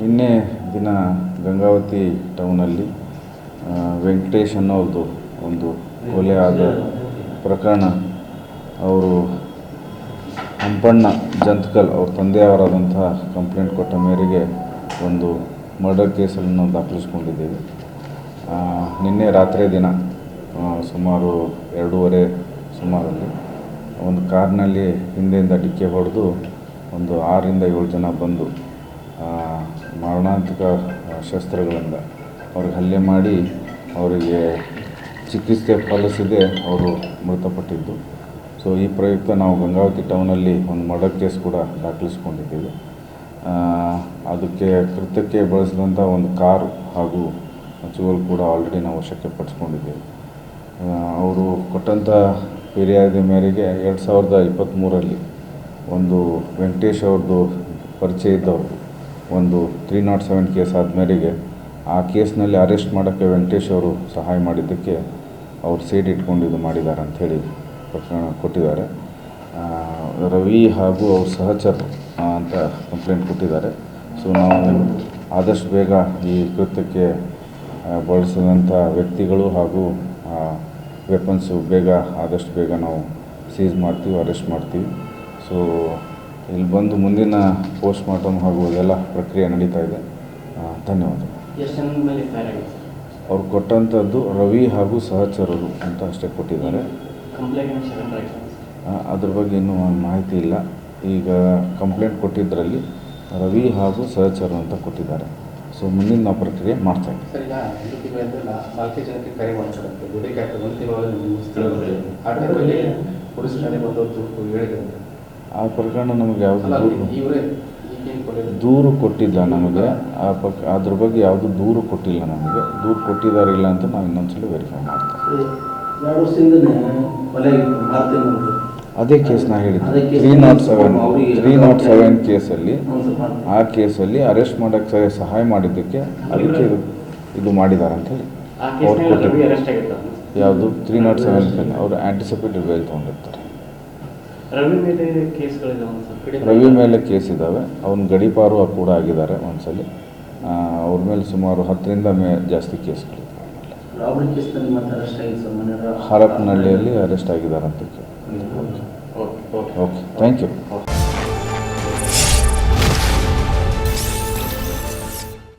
ನಿನ್ನೆ ದಿನ ಗಂಗಾವತಿ ಟೌನಲ್ಲಿ ವೆಂಕಟೇಶ್ ಅನ್ನೋದು ಒಂದು ಕೊಲೆ ಆದ ಪ್ರಕರಣ. ಅವರು ಹಂಪಣ್ಣ ಜಂತ್ಕಲ್ ಅವ್ರ ತಂದೆಯವರಾದಂತಹ ಕಂಪ್ಲೇಂಟ್ ಕೊಟ್ಟ ಮೇರೆಗೆ ಒಂದು ಮರ್ಡರ್ ಕೇಸನ್ನು ದಾಖಲಿಸ್ಕೊಂಡಿದ್ದೇವೆ. ನಿನ್ನೆ ರಾತ್ರಿ ದಿನ ಸುಮಾರು ಎರಡೂವರೆ ಸುಮಾರಲ್ಲಿ ಒಂದು ಕಾರ್ನಲ್ಲಿ ಹಿಂದೆಯಿಂದ ಡಿಕ್ಕಿ ಹೊಡೆದು ಒಂದು ಆರರಿಂದ ಏಳು ಜನ ಬಂದು ಮಾರಣಾಂತಿಕ ಶಸ್ತ್ರಗಳಿಂದ ಅವ್ರಿಗೆ ಹಲ್ಲೆ ಮಾಡಿ ಅವರಿಗೆ ಚಿಕಿತ್ಸೆ ಫಲಿಸದೆ ಅವರು ಮೃತಪಟ್ಟಿದ್ದು. ಸೊ ಈ ಪ್ರಯುಕ್ತ ನಾವು ಗಂಗಾವತಿ ಟೌನಲ್ಲಿ ಒಂದು ಮರ್ಡರ್ ಕೇಸ್ ಕೂಡ ದಾಖಲಿಸ್ಕೊಂಡಿದ್ದೇವೆ. ಆ, ಅದಕ್ಕೆ ಕೃತ್ಯಕ್ಕೆ ಬಳಸಿದಂಥ ಒಂದು ಕಾರು ಹಾಗೂ ಜುವೆಲ್ ಕೂಡ ಆಲ್ರೆಡಿ ನಾವು ವಶಕ್ಕೆ ಪಡಿಸ್ಕೊಂಡಿದ್ದೇವೆ. ಅವರು ಕೊಟ್ಟಂಥ ಫಿರ್ಯಾದಿ ಮೇರೆಗೆ ಎರಡು ಸಾವಿರದ ಇಪ್ಪತ್ತ್ಮೂರರಲ್ಲಿ ಒಂದು ವೆಂಕಟೇಶ್ ಅವ್ರದ್ದು ಪರಿಚಯ ಇದ್ದವರು. ಒಂದು ತ್ರೀ ನಾಟ್ ಸೆವೆನ್ ಕೇಸ್ ಆದ ಮೇರೆಗೆ ಆ ಕೇಸ್ನಲ್ಲಿ ಅರೆಸ್ಟ್ ಮಾಡೋಕ್ಕೆ ವೆಂಕಟೇಶ್ ಅವರು ಸಹಾಯ ಮಾಡಿದ್ದಕ್ಕೆ ಅವ್ರು ಸೀಟ್ ಇಟ್ಕೊಂಡು ಇದು ಮಾಡಿದ್ದಾರೆ ಅಂಥೇಳಿ ಪ್ರಕರಣ ಕೊಟ್ಟಿದ್ದಾರೆ. ರವಿ ಹಾಗೂ ಅವ್ರ ಸಹಚರ್ ಅಂತ ಕಂಪ್ಲೇಂಟ್ ಕೊಟ್ಟಿದ್ದಾರೆ. ಸೊ, ನಾವು ಆದಷ್ಟು ಬೇಗ ಈ ಕೃತ್ಯಕ್ಕೆ ಬಳಸಿದಂಥ ವ್ಯಕ್ತಿಗಳು ಹಾಗೂ ವೆಪನ್ಸು ಬೇಗ ಆದಷ್ಟು ಬೇಗ ನಾವು ಸೀಸ್ ಮಾಡ್ತೀವಿ ಅರೆಸ್ಟ್ ಮಾಡ್ತೀವಿ. ಸೊ ಇಲ್ಲಿ ಬಂದು ಮುಂದಿನ ಪೋಸ್ಟ್ ಮಾರ್ಟಮ್ ಹಾಗೂ ಎಲ್ಲ ಪ್ರಕ್ರಿಯೆ ನಡೀತಾ ಇದೆ. ಧನ್ಯವಾದ ಅವ್ರು ಕೊಟ್ಟಂಥದ್ದು ರವಿ ಹಾಗೂ ಸಹಚರರು ಅಂತ ಅಷ್ಟೇ ಕೊಟ್ಟಿದ್ದಾರೆ. ಅದ್ರ ಬಗ್ಗೆ ಇನ್ನೂ ಮಾಹಿತಿ ಇಲ್ಲ. ಈಗ ಕಂಪ್ಲೇಂಟ್ ಕೊಟ್ಟಿದ್ದರಲ್ಲಿ ರವಿ ಹಾಗೂ ಸಹಚರರು ಅಂತ ಕೊಟ್ಟಿದ್ದಾರೆ. ಸೊ ಮುಂದಿನ ನಾವು ಪ್ರಕ್ರಿಯೆ ಮಾಡ್ತಾ ಇದ್ದೀವಿ ಸರ್ ಈಗ ಒಂದು ಜನಕ್ಕೆ ಕರೆ ಮಾಡ್ತಾರಂತೆ ದುಡಿಗೆ ಆಗ್ತದೆ ಒಂದು ತಿಂಗಳಲ್ಲಿ ಸ್ಥಳದಲ್ಲಿ ಆ ಟೈಮಲ್ಲಿ ಪೊಲೀಸ್ ಠಾಣೆ ಬಂದವರು ಹೇಳಿದ್ರಂತೆ ಆ ಪ್ರಕರಣ ನಮಗೆ ಯಾವುದು ದೂರು? ಇವರೇ ದೂರು ಕೊಟ್ಟಿಲ್ಲ ನಮಗೆ. ಆ ಪ್ರ ಅದ್ರ ಬಗ್ಗೆ ಯಾವುದು ದೂರು ಕೊಟ್ಟಿಲ್ಲ ನಮಗೆ. ದೂರು ಕೊಟ್ಟಿದ್ದಾರೆ ಇಲ್ಲ ಅಂತ ನಾವು ಇನ್ನೊಂದ್ಸಲ ವೆರಿಫೈ ಮಾಡ್ತೀವಿ. ಎರಡು ವರ್ಷದಿಂದ ಕೊಲೆ ಮಾಡ್ತೀನಿ ಅದೇ ಕೇಸ್ ನಾ ಹೇಳಿದ್ದೆ. Three naught seven three naught seven ಕೇಸಲ್ಲಿ. ಆ ಕೇಸಲ್ಲಿ ಅರೆಸ್ಟ್ ಮಾಡೋಕ್ಕೆ ಸಹಾಯ ಮಾಡಿದ್ದಕ್ಕೆ ಅದಕ್ಕೆ ಇದು ಇದು ಮಾಡಿದ್ದಾರೆ ಅಂತ ಹೇಳಿ. ಅವ್ರು ಕೊಟ್ಟಿದ್ದು ಯಾವುದು? ತ್ರೀ ನಾಟ್ ಸೆವೆನ್ ಅವರು ಆ್ಯಂಟಿಸಿಪೇಟೆಡ್ ಬೇಲ್ ತೊಗೊಂಡಿರ್ತಾರೆ. ರವಿ ಮೇಲೆ ಕೇಸ್ ಇದ್ದಾವೆ. ಅವ್ನ ಗಡಿಪಾರು ಕೂಡ ಆಗಿದ್ದಾರೆ ಒಂದ್ಸಲ. ಅವ್ರ ಮೇಲೆ ಸುಮಾರು ಹತ್ತರಿಂದ ಮೇ ಜಾಸ್ತಿ ಕೇಸ್ಗಳಿದ್ದಾವೆ. ಹರಪನಹಳ್ಳಿಯಲ್ಲಿ ಅರೆಸ್ಟ್ ಆಗಿದ್ದಾರೆ ಅಂತ Thank you.